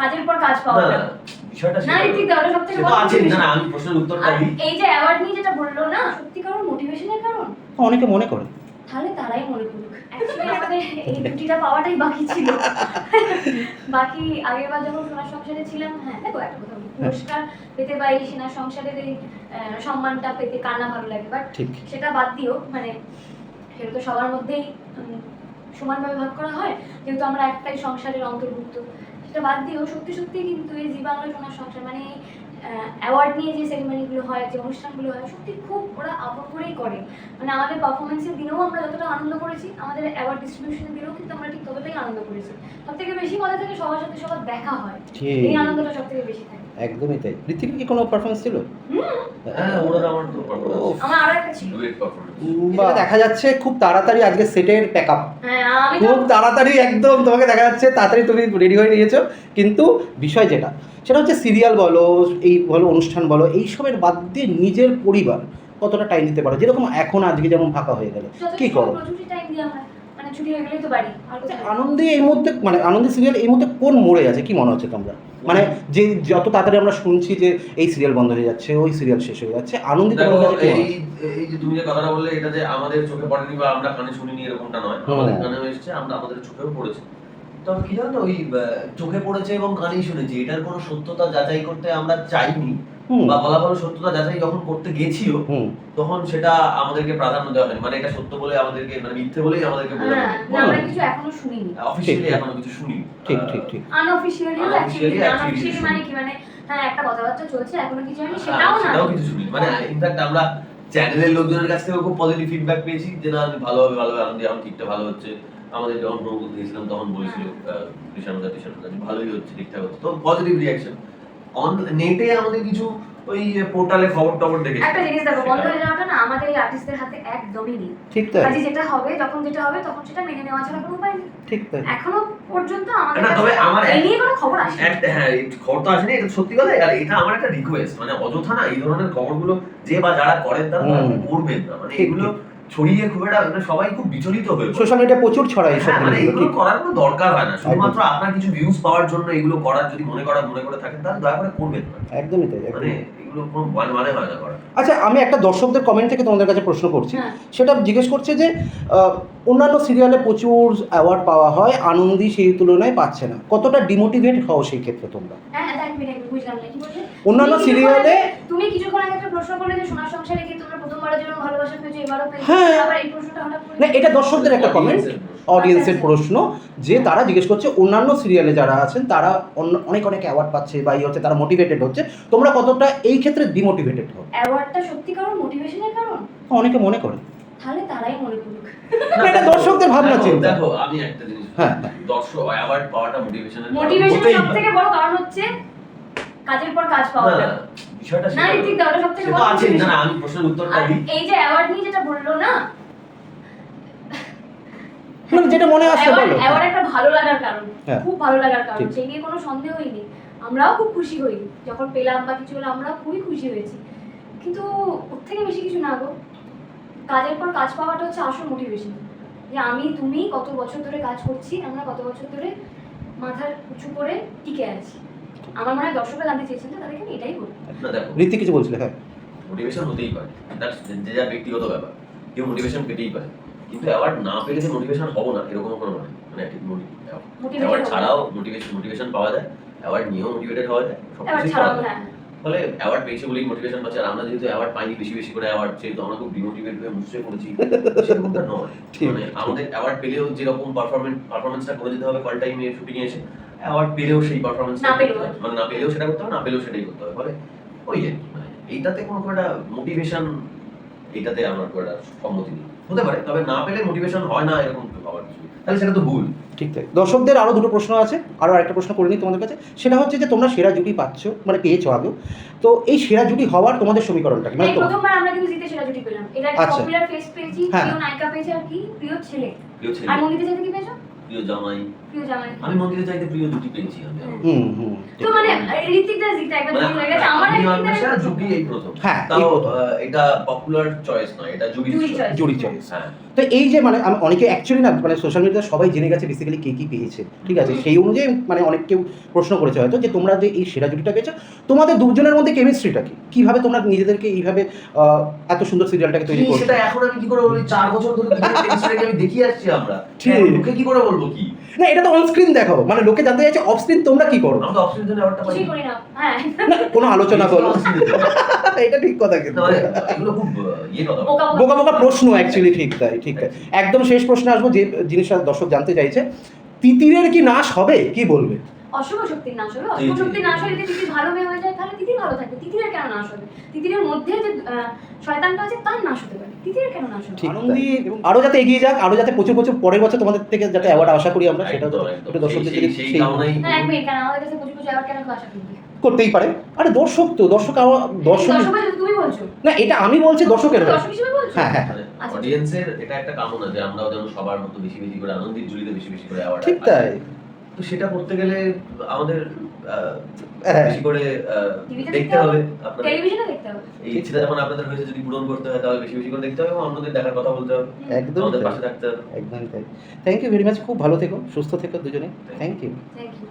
কাজের পর কাজ পাওয়া না, বিষয়টা না সেটা ঋত্বিক সব থেকে বড় আছে না আমি প্রশ্নের উত্তরটা দিই। এই যে অ্যাওয়ার্ড নিয়ে যেটা বলল না সত্যিকার মোটিভেশনের কারণ? অনেকে মনে করে। তাহলে তারাই মনে করুক। অ্যাকচুয়ালি আমাদের এই দুটিটা পাওয়াটাই বাকি ছিল। বাকি আগের যখন সোনার সংসারে ছিলাম হ্যাঁ দেখো একটা কথা পুরস্কার পেতে বা এই সোনার সংসারের এই সম্মানটা পেতে কার না ভালো লাগে? বাট সেটা বাদ দিও মানে সেটা তো সবার মধ্যেই সমানভাবে ভাগ করা হয়। যেহেতু আমরা একটাই সংসারের অন্তর্ভুক্ত। সেটা বাদ দিয়েও সত্যি সত্যি কিন্তু এই জি বাংলা সোনার সংসার মানে অ্যাওয়ার্ড নিয়ে যে সেরিমনিগুলো হয় যে অনুষ্ঠানগুলো হয় সত্যি খুব ওরা আপন করেই করে। মানে আমাদের পারফরমেন্সের দিনেও আমরা যতটা আনন্দ করেছি আমাদের অ্যাওয়ার্ড ডিস্ট্রিবিউশনের দিনেও কিন্তু আমরা ঠিক ততটাই আনন্দ করেছি। সব থেকে বেশি মজা থাকে সবার সাথে সবার দেখা হয়। এই আনন্দটা সব থেকে বেশি থাকে। একদমই তাই। ঋত্বিক কি কোনো পারফরমেন্স ছিল? হ্যাঁ দেখা যাচ্ছে খুব তাড়াতাড়ি আজকে সেটের প্যাক আপ হ্যাঁ খুব তাড়াতাড়ি একদম তোমাকে দেখা যাচ্ছে তাড়াতাড়ি তুমি রেডি হয়ে নিয়েছো। কিন্তু বিষয় যেটা সেটা হচ্ছে সিরিয়াল বলো এই বলো অনুষ্ঠান বলো এইসবের বাদ দিয়ে নিজের পরিবার কতটা টাইম দিতে পারো? যেরকম এখন আজকে যেমন ফাঁকা হয়ে গেলে কি করো? মানে হয়ে যাব? আনন্দে এই মুহূর্তে মানে আনন্দে সিরিয়াল এই মুহূর্তে কোন মোড়ে আছে? কি মনে হচ্ছে তোমরা? মানে যে যত তাড়াতাড়ি আমরা শুনছি যে এই সিরিয়াল বন্ধ হয়ে যাচ্ছে ওই সিরিয়াল শেষ হয়ে যাচ্ছে আনন্দিত মনে এই এই যে তুমি যে কথাটা বললে এটা যে আমাদের চোখে পড়েনি বা আমরা কানে শুনিনি এরকমটা নয়। আমাদের কানেও এসেছে আমরা আমাদের চোখেও পড়েছে। তবে কি জানো ওই চোখে পড়েছে এবং কানেই শুনেছি। এটার কোনো সত্যতা যাচাই করতে আমরা চাইনি। বা বলা ভালো সত্যতা যাচাই যখন করতে গেছিও তখন সেটা আমাদেরকে প্রাধান্য দেওয়া হয়নি। মানে এটা সত্য বলে আমাদেরকে মানে মিথ্যে বলেই আমাদেরকে হ্যাঁ আমরা কিছু এখনও শুনিনি। অফিসিয়ালি এখনও কিছু শুনি ঠিক ঠিক ঠিক। মানে কি মানে হ্যাঁ একটা কথাবার্তা চলছে এখনও কিছু হয়নি হ্যাঁ, সেটাও না। সেটাও কিছু শুনি মানে ইনফ্যাক্ট আমরা চ্যানেলের লোকজনের কাছ থেকেও খুব পজিটিভ ফিডব্যাক পেয়েছি যে না ভালোভাবে ভালোভাবে আনন্দ এখন ঠিকঠাক ভালো হচ্ছে। আমাদের যখন প্রমোদ দিয়েছিলাম তখন বলেছিল কৃষাণদা কৃষাণদা ভালোই হচ্ছে ঠিকঠাক হচ্ছে। তো পজিটিভ রিয়াকশন অন নেটে আমাদের কিছু ওই পোর্টালে খবর টবর দেখেছি। একটা জিনিস দেখো বন্ধ সেটা- হয়ে যাওয়াটা না আমাদের এই আর্টিস্টদের হাতে একদমই নেই। ঠিক তাই। কাজে যেটা হবে যখন যেটা হবে তখন সেটা মেনে নেওয়া ছাড়া কোনো উপায় নেই। ঠিক তাই। এখনও পর্যন্ত আমাদের না, তবে আমার এই নিয়ে কোনো খবর একটা হ্যাঁ এই খবর তো আসেনি এটা সত্যি কথা। আর এটা আমার একটা রিকোয়েস্ট মানে অযথা না এই ধরনের খবরগুলো যে বা যারা করেন তারা। করবেন না। মানে এগুলো ছড়িয়ে খুব একটা মানে সবাই খুব বিচলিত হয়ে পড়ে। সোশ্যাল মিডিয়া প্রচুর ছড়ায় এইসব হ্যাঁ, মানে এগুলো করার কোনো দরকার হয় না। শুধুমাত্র আপনার কিছু ভিউজ পাওয়ার জন্য এগুলো করার যদি মনে করা মনে করে থাকেন তাহলে দয়া করে করবেন। না একদমই তাই মানে এগুলো কোনো মানে মানে হয় না করা আচ্ছা আমি একটা দর্শকদের কমেন্ট থেকে তোমাদের কাছে প্রশ্ন করছি। হ্যাঁ। সেটা জিজ্ঞেস করছে যে আহ, অন্যান্য সিরিয়ালে প্রচুর অ্যাওয়ার্ড পাওয়া হয় আনন্দি সেই তুলনায় পাচ্ছে না। কতটা ডিমোটিভেট হও সেই ক্ষেত্রে তোমরা? হ্যাঁ হ্যাঁ অন্যান্য সিরিয়ালে তুমি কিছুক্ষণ আগে একটা প্রশ্ন করলে যে সোনার সংসারে কি তোমরা প্রথমবারের জন্য ভালোবাসা পেয়েছ এবারও হ্যাঁ। আবার এই প্রশ্নটা হঠাৎ না এটা দর্শকদের একটা কমেন্ট অডিয়েন্সের আচ্ছা, প্রশ্ন যে তারা জিজ্ঞেস করছে অন্যান্য সিরিয়ালে যারা আছেন তারা অনেক অনেক অ্যাওয়ার্ড পাচ্ছে বা এই হচ্ছে তারা মোটিভেটেড হচ্ছে তোমরা কতটা এই ক্ষেত্রে ডিমোটিভেটেড হও? অ্যাওয়ার্ডটা সত্যি কারণ মোটিভেশনের কারণ? অনেকে মনে করে। তারাই মনে করুক এটা দর্শকদের ভাবনা চিন্তা। দেখো আমি একটা জিনিস হ্যাঁ। দর্শক অ্যাওয়ার্ড পাওয়াটা মোটিভেশনের মোটিভেশনের সব থেকে বড় কারণ হচ্ছে কাজের পর কাজ পাওয়া বিষয়টা না সেটা ঋত্বিক দা ওটা সব থেকে সে তো বড় আছে না আমি প্রশ্নের উত্তরটা দিই। এই যে অ্যাওয়ার্ড নিয়ে যেটা বলল না? মানে যেটা মনে আসছে বলো। অ্যাওয়ার্ড একটা ভালো লাগার কারণ। হ্যাঁ। খুব ভালো লাগার কারণ। সেই নিয়ে কোনো সন্দেহই নেই। আমরাও খুব খুশি হই। যখন পেলাম বা কিছু হলো আমরাও খুবই খুশি হয়েছি। কিন্তু ওর থেকে বেশি কিছু না গো। কাজের পর কাজ পাওয়াটা হচ্ছে আসল মোটিভেশন যে আমি তুমি কত বছর ধরে কাজ করছি আমরা কত বছর ধরে মাথার উঁচু করে টিকে আছি। আমার মনে হয় দর্শকরা জানতে চেয়েছেন তো তাদেরকে আমি এটাই বলি ঋত্বিক কিছু বলছিলে হ্যাঁ। মোটিভেশন হতেই পারে। দ্যাটস যে যার ব্যক্তিগত ব্যাপার কেউ মোটিভেশন পেতেই পারে। কিন্তু অ্যাওয়ার্ড না পেলে যে মোটিভেশন হব না এরকম কোনো মানে মানে অ্যাওয়ার্ড। ছাড়াও মোটিভেশন মোটিভেশন পাওয়া যায় অ্যাওয়ার্ড নিয়েও মোটিভেটেড হওয়া যায় সব এবার ফলে অ্যাওয়ার্ড পেয়েছি বলেই মোটিভেশন পাচ্ছি। আর আমরা যেহেতু অ্যাওয়ার্ড পাইনি বেশি বেশি করে অ্যাওয়ার্ড সেহেতু আমরা খুব ডিমোটিভেট হয়ে মুছে পড়েছি। সেরকমটা নয়। মানে আমাদের অ্যাওয়ার্ড পেলেও যেরকম পারফরমেন্স পারফরমেন্সটা করে দিতে হবে কল টাইমে শুটিং এসে অ্যাওয়ার্ড পেলেও সেই পেলেও। মানে না পেলেও সেটা করতে হবে না পেলেও সেটাই করতে হবে। ফলে ওই আর কি মানে এইটাতে কোনো একটা মোটিভেশন এইটাতে আমার একটা সম্মতি নেই হতে পারে তবে না পেলে মোটিভেশন হয় না এরকম ভাবার কিছু তাহলে সেটা তো ভুল। ঠিক তাই। দর্শকদের আরও দুটো প্রশ্ন আছে আরও আরেকটা প্রশ্ন করে নিই তোমাদের কাছে। সেটা হচ্ছে যে তোমরা সেরা জুটি পাচ্ছ মানে পেয়েছ আগেও তো এই সেরা জুটি হওয়ার তোমাদের সমীকরণটা কি? মানে তো প্রথমবার আমরা কিন্তু জিতে সেরা জুটি পেলাম। এটা আচ্ছা। পপুলার ফেস পেয়েছি হ্যাঁ। প্রিয় নায়িকা পেয়েছি আর কি প্রিয় ছেলে। আর মন্দিরে যেতে কি পেয়েছ? প্রিয় জামাই। প্রিয় জামাই। আমি মন্দিরে চাইতে প্রিয় দুটি পেয়েছি আমি। হুম। হুম তো মানে ঋতিক দাস জিতে একবার মানে গেছে। আমার ঋতিক অন্বেষা এই প্রথম। হ্যাঁ, তাও এটা পপুলার চয়েস নয় এটা যুগি জুরি চয়েস হ্যাঁ। তো এই যে মানে আমি অনেকে অ্যাকচুয়ালি না মানে সোশ্যাল মিডিয়াতে সবাই জেনে গেছে বেসিক্যালি কে কি পেয়েছে। ঠিক আছে? সেই অনুযায়ী মানে অনেক কেউ প্রশ্ন করেছে হয়তো যে তোমরা যে এই সেরা জুটিটা পেয়েছ তোমাদের দুজনের মধ্যে কেমিস্ট্রিটা কি? কীভাবে তোমরা নিজেদেরকে এইভাবে আহ, এত সুন্দর সিরিয়ালটাকে তৈরি করছ? সেটা এখন আমি কি করে বলব? চার বছর ধরে আমি দেখিয়ে আসছি আমরা। ঠিক। কি করে বলব? কি? না এটা তো অন স্ক্রিন দেখাও মানে লোকে জানতে চাইছে অফ স্ক্রিন তোমরা কি করো? আমরা অফস্ক্রিন জন্য ব্যাপারটা কিছুই করি না। হ্যাঁ। না কোনো আলোচনা করো। এটা ঠিক কথা কিন্তু। এগুলো খুব ইয়ে কথা। বোকা বোকা। বোকা প্রশ্ন অ্যাকচুয়ালি ঠিক তাই ঠিক তাই। একদম শেষ প্রশ্ন আসব যে জিনিসটা দর্শক জানতে চাইছে তিতিরের কি নাশ হবে? কি বলবে? অশুভ শক্তির নাশ হবে অশুভ শক্তির নাশ হলে যদি তিতির ভালো মেয়ে হয়ে যায় তাহলে তিতির ভালো থাকবে। তিতিরের কেন নাশ হবে? তিতিরের মধ্যে যে শয়তানটা আছে তার নাশ হতে পারে। তিতিরের কেন নাশ হবে? আরও যাতে এগিয়ে যাক আরও যাতে প্রচুর প্রচুর পরের বছর তোমাদের থেকে যাতে অ্যাওয়ার্ড আশা করি আমরা সেটা। একটু দর্শকদের সেই- দিকে সেই সেই না এক মিনিট কেন? আমাদের কাছে প্রচুর প্রচুর আবার কেন আশা করবে করতেই পারে। আরে দর্শক তো দর্শক দর্শক তুমি বলছো। না এটা আমি বলছি দর্শকের দর্শক হিসেবে বলছো? হ্যাঁ হ্যাঁ। আচ্ছা। অডিয়েন্সের এটা একটা কামনা যে আমরাও যেন সবার মতো বেশি বেশি করে আনন্দিত জুড়িতে বেশি বেশি করে অ্যাওয়ার্ড ঠিক তাই। তো সেটা করতে গেলে আমাদের আহ, হ্যাঁ। বেশি করে আহ, দেখতে হবে টেলিভিশনে দেখতে হবে। এই ইচ্ছেটা যখন আপনাদের হয়েছে যদি পূরণ করতে হয় তাহলে বেশি বেশি করে দেখতে হবে এবং অন্যদের দেখার কথা বলতে হবে। একদম আমাদের পাশে থাকতে হবে। একদম তাই। থ্যাংক ইউ ভেরি মাচ খুব ভালো থেকো সুস্থ থেকো দুজনে থ্যাংক ইউ থ্যাংক ইউ